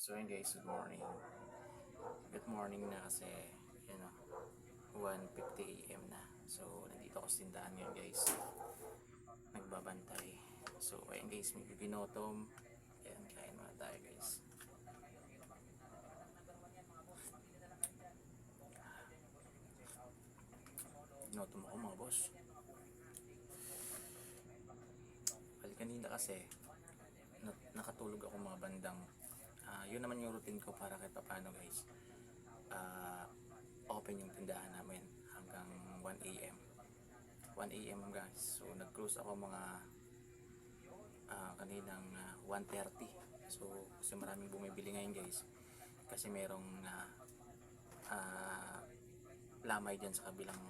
So yun guys, good morning. Good morning na kasi, yun o, 1.50 a.m. na. So, nandito ako sa tindahan ngayon guys. Nagbabantay. So, ayun guys, may bibinotom. Ayan, kain muna tayo guys. Binotom ako mga boss. Well, kanina kasi, na- nakatulog ako mga bandang ah, yun naman yung routine ko para kahit paano guys Ah, open yung tindahan namin hanggang 1 a.m. 1 a.m. guys so nag-close ako mga ah, kaninang ah, 1.30 so kasi maraming bumibili ngayon guys kasi merong ah, ah, lamay dyan sa kabilang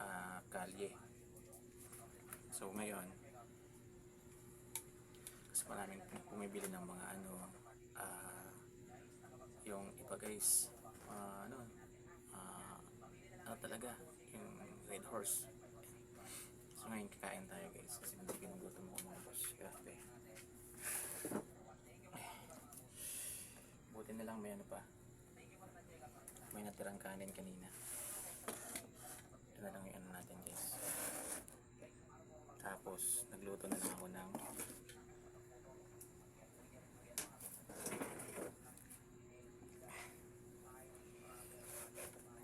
ah, kalye so ngayon kasi maraming bumibili ng mga ano ah, yung iba guys ah, ano ah, ano talaga yung red horse. So ngayon kakain tayo guys kasi hindi ginugutom ako mga boss grabe. Buti na lang may ano pa may natirang kanin kanina. Ito na lang yung ano natin guys. Tapos nagluto na lang ako ng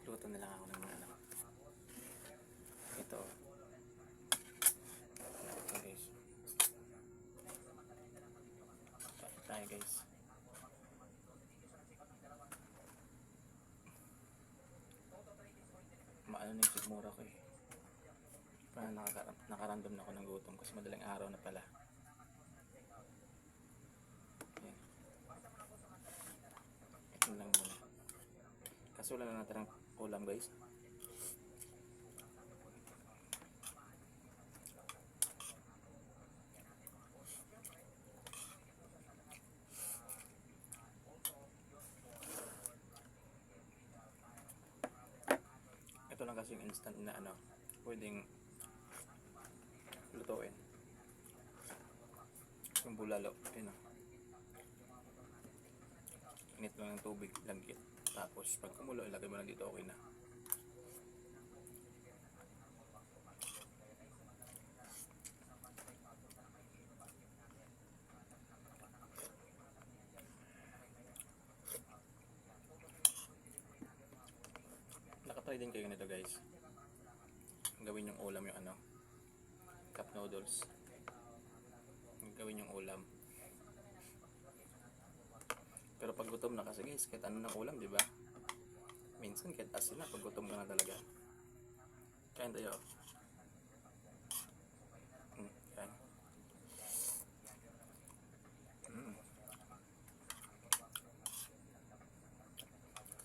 luto na lang ako ng mga ano. Ito. Ito guys. Kain tayo guys. Sigmura ko eh. Parang nakaka nakarandom na ako ng gutom kasi madaling araw na pala. Yan. Ito lang muna. Kasi wala na natin ulam guys. Ito lang kasi yung instant na ano, pwedeng lutuin. Yung bulalo, yun o. Init lang ng tubig, langgit. Tapos pag kumulo, ilagay mo lang dito, okay na. Nakatry din kayo nito guys. Gawin yung ulam yung ano, cup noodles. Gawin yung ulam. Pero pag gutom na kasi guys, kahit ano ng ulam, di ba? Minsan kahit asin na, pag gutom ka na talaga. Kain tayo. Mm, kain. Mm.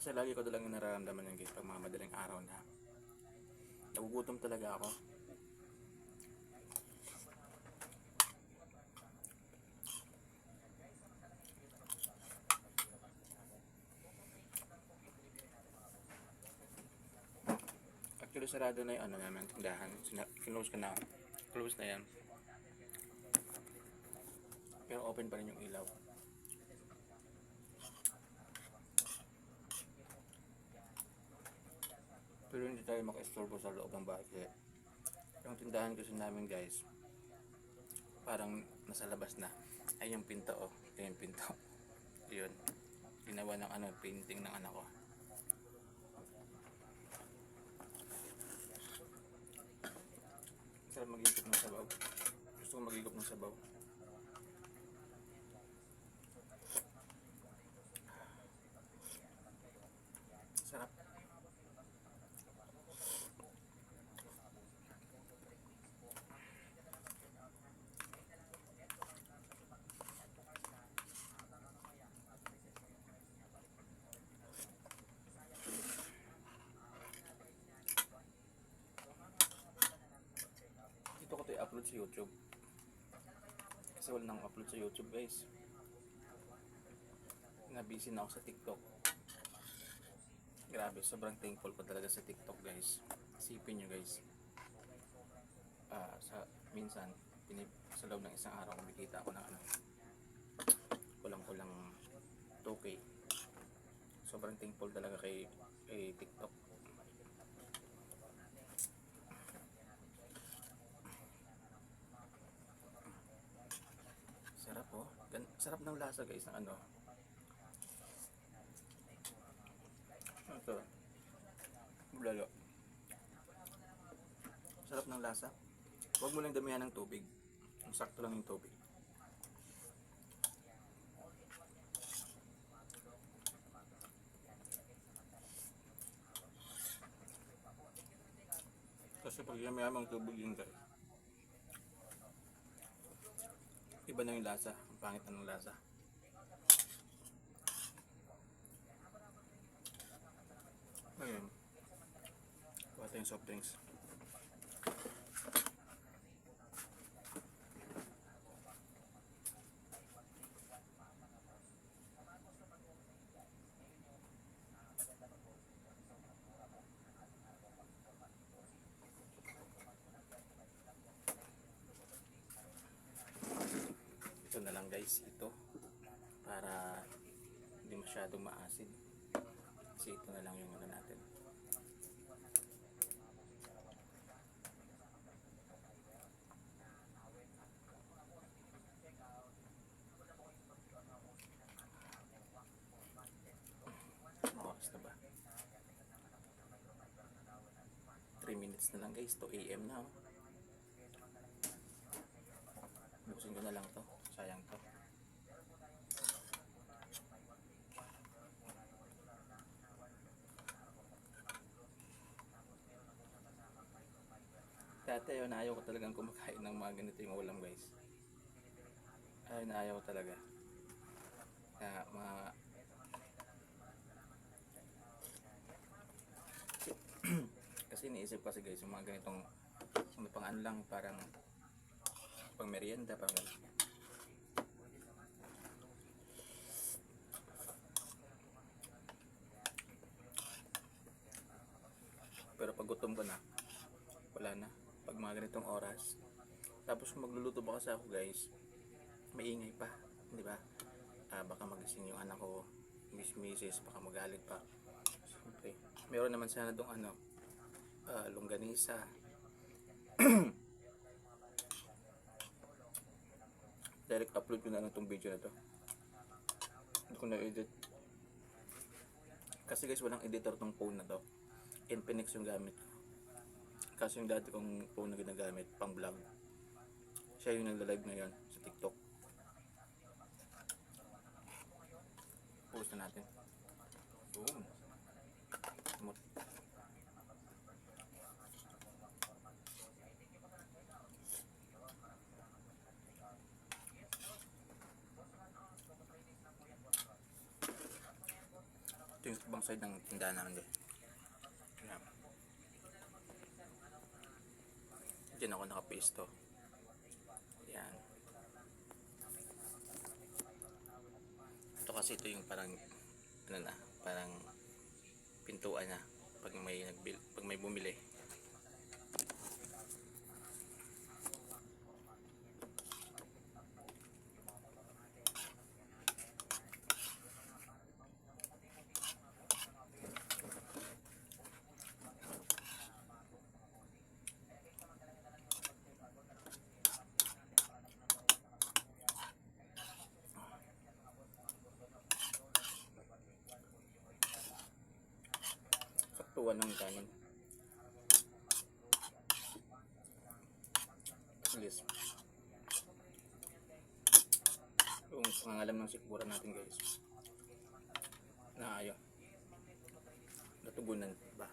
Kasi lagi ko talagang nararamdaman yung guys pag mga madaling araw na. Nagugutom talaga ako. Actually, sarado na yung ano namin, tindahan. Kinlose ko na. Close na yan. Pero open pa rin yung ilaw. Pero hindi tayo maka-estorbo sa loob ng bahay. Yung tindahan kasi namin guys, parang nasa labas na. Ay yung pinto oh. Ay yung pinto. Yun. Ginawa ng ano, painting ng anak ko. Sarap mag-igop ng sabaw. Gusto ko mag-igop ng sabaw. Sarap. I-upload sa YouTube. Kasi wala nang upload sa YouTube guys. Nabisi na ako sa TikTok. Grabe, sobrang thankful ko talaga sa TikTok guys. Isipin nyo guys. Ah, sa minsan, pinip, sa loob ng isang araw, kumikita ako ng ano, kulang-kulang 2 2K. Sobrang thankful talaga kay, kay TikTok. Sarap oh. Gan sarap ng lasa guys ng ano. Ito. Bulalo. Sarap ng lasa. Huwag mo lang damihan ng tubig. Sakto lang yung tubig. Kasi pag yamayamang tubig yun guys. Iba na yung lasa. Ang pangit ng lasa. Ayun. Kuha tayong soft drinks. Lang guys ito. Para hindi masyadong maasid kasi ito na lang yung ano natin. Oras na ba? 3 minutes na lang guys. 2 am na oh. Ko na lang to. Sayang to. Dati yun, ayaw ko talagang kumakain ng mga ganito yung ulam guys. Ay, na ayaw ko talaga. Kaya mga... kasi iniisip kasi guys, yung mga ganitong ano pang ano lang, parang pang merienda, pang Pero pag gutom ko na, wala na. Pag mga ganitong oras. Tapos kung magluluto ba kasi ako guys, maingay pa. Di ba? Ah, baka magising yung anak ko, miss misis, baka magalit pa. Siyempre, meron naman sana dong ano, ah, longganisa. direct upload ko na lang itong video na to hindi ko na-edit kasi guys walang editor tong phone na to Infinix yung gamit ko kasi yung dati kong phone na ginagamit pang vlog siya yung nagla-live ngayon sa tiktok post na natin boom Smooth. Ito yung ibang side ng tindahan namin din. Diyan ako nakapesto. Ayan. Ito kasi ito yung parang ano na, parang pintuan na pag may nagbil, pag may bumili. Saktuan ng kanin. Yes. Yung pangalam ng sikburan natin guys. Na ayaw. Natugunan ba?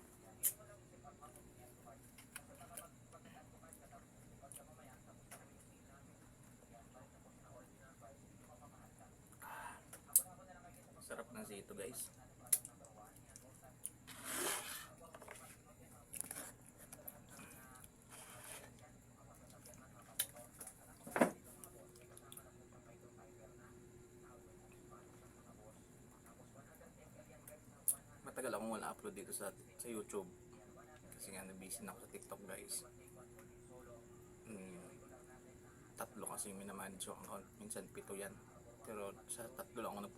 Ah, Sarap ng sito guys. Matagal akong wala upload dito sa sa YouTube. Kasi nga busy na ako sa TikTok guys. Mm, tatlo kasi minamanage yung account minsan pito yan. Pero sa tatlo lang ako